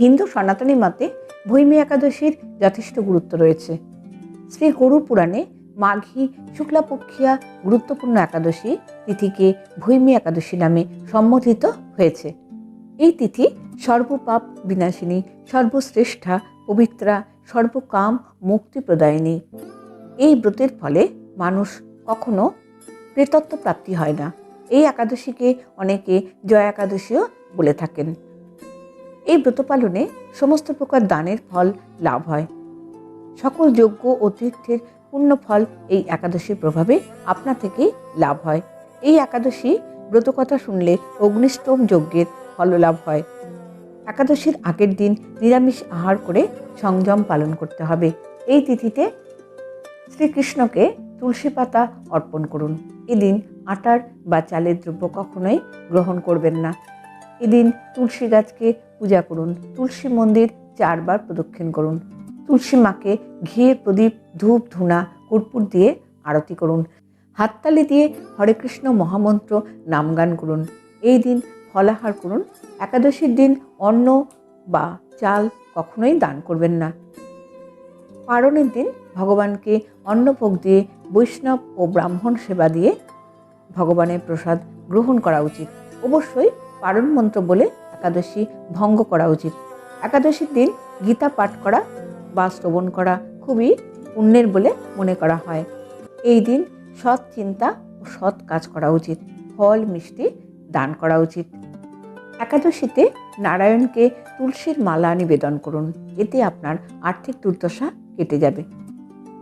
হিন্দু সনাতনী মতে ভৈমী একাদশীর যথেষ্ট গুরুত্ব রয়েছে। শ্রী গরু পুরাণে মাঘী শুক্লাপক্ষিয়া গুরুত্বপূর্ণ একাদশী তিথিকে ভৈমী একাদশী নামে সম্বোধিত হয়েছে। এই তিথি সর্বপাপ বিনাশিনী, সর্বশ্রেষ্ঠা, পবিত্রা, সর্বকাম, মুক্তি প্রদায়িনী। এই ব্রতের ফলে মানুষ কখনো প্রেতত্ব প্রাপ্তি হয় না। এই একাদশীকে অনেকে জয় একাদশীও বলে থাকেন। এই ব্রত পালনে সমস্ত প্রকার দানের ফল লাভ হয়। সকল যজ্ঞ ও তীর্থের পূর্ণ ফল এই একাদশীর প্রভাবে আপনা থেকেই লাভ হয়। এই একাদশী ব্রতকথা শুনলে অগ্নিষ্টম যজ্ঞের ফল লাভ হয়। একাদশীর আগের দিন নিরামিষ আহার করে সংযম পালন করতে হবে। এই তিথিতে শ্রীকৃষ্ণকে তুলসী পাতা অর্পণ করুন। এদিন আটার বা চালের দ্রব্য কখনোই গ্রহণ করবেন না। এদিন তুলসী গাছকে পূজা করুন। তুলসী মন্দির চারবার প্রদক্ষিণ করুন। তুলসী মাকে ঘিয়ের প্রদীপ, ধূপ, ধুনা, কর্পূর দিয়ে আরতি করুন। হাততালি দিয়ে হরে কৃষ্ণ মহামন্ত্র নামগান করুন। এই দিন ফলাহার করুন। একাদশীর দিন অন্ন বা চাল কখনোই দান করবেন না। পারণের দিন ভগবানকে অন্নভোগ দিয়ে বৈষ্ণব ও ব্রাহ্মণ সেবা দিয়ে ভগবানের প্রসাদ গ্রহণ করা উচিত। অবশ্যই পারণ মন্ত্র বলে একাদশী ভঙ্গ করা উচিত। একাদশীর দিন গীতা পাঠ করা বা শ্রবণ করা খুবই পুণ্যের বলে মনে করা হয়। এই দিন সৎ চিন্তা ও সৎ কাজ করা উচিত। ফল, মিষ্টি দান করা উচিত। একাদশীতে নারায়ণকে তুলসীর মালা নিবেদন করুন। এতে আপনার আর্থিক দুর্দশা কেটে যাবে।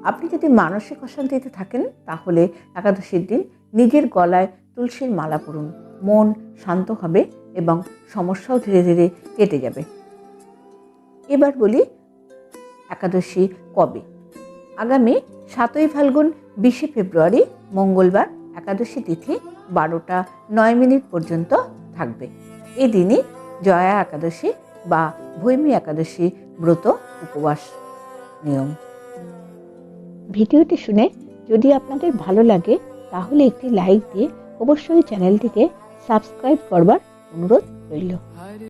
আপনি যদি মানসিক অশান্তিতে থাকেন, তাহলে একাদশীর দিন নিজের গলায় তুলসীর মালা পরুন। মন শান্ত হবে এবং সমস্যাও ধীরে ধীরে কেটে যাবে। এবার বলি একাদশী কবে? আগামী সাতই ফাল্গুন, বিশে ফেব্রুয়ারি, মঙ্গলবার একাদশী তিথি বারোটা নয় মিনিট পর্যন্ত থাকবে। এদিনই জয়া একাদশী বা ভৈমী একাদশী ব্রত উপবাস নিয়ম। ভিডিওটি শুনে যদি আপনাদের ভালো লাগে, তাহলে একটি লাইক দিয়ে অবশ্যই চ্যানেলটিকে সাবস্ক্রাইব করবার অনুরোধ রইল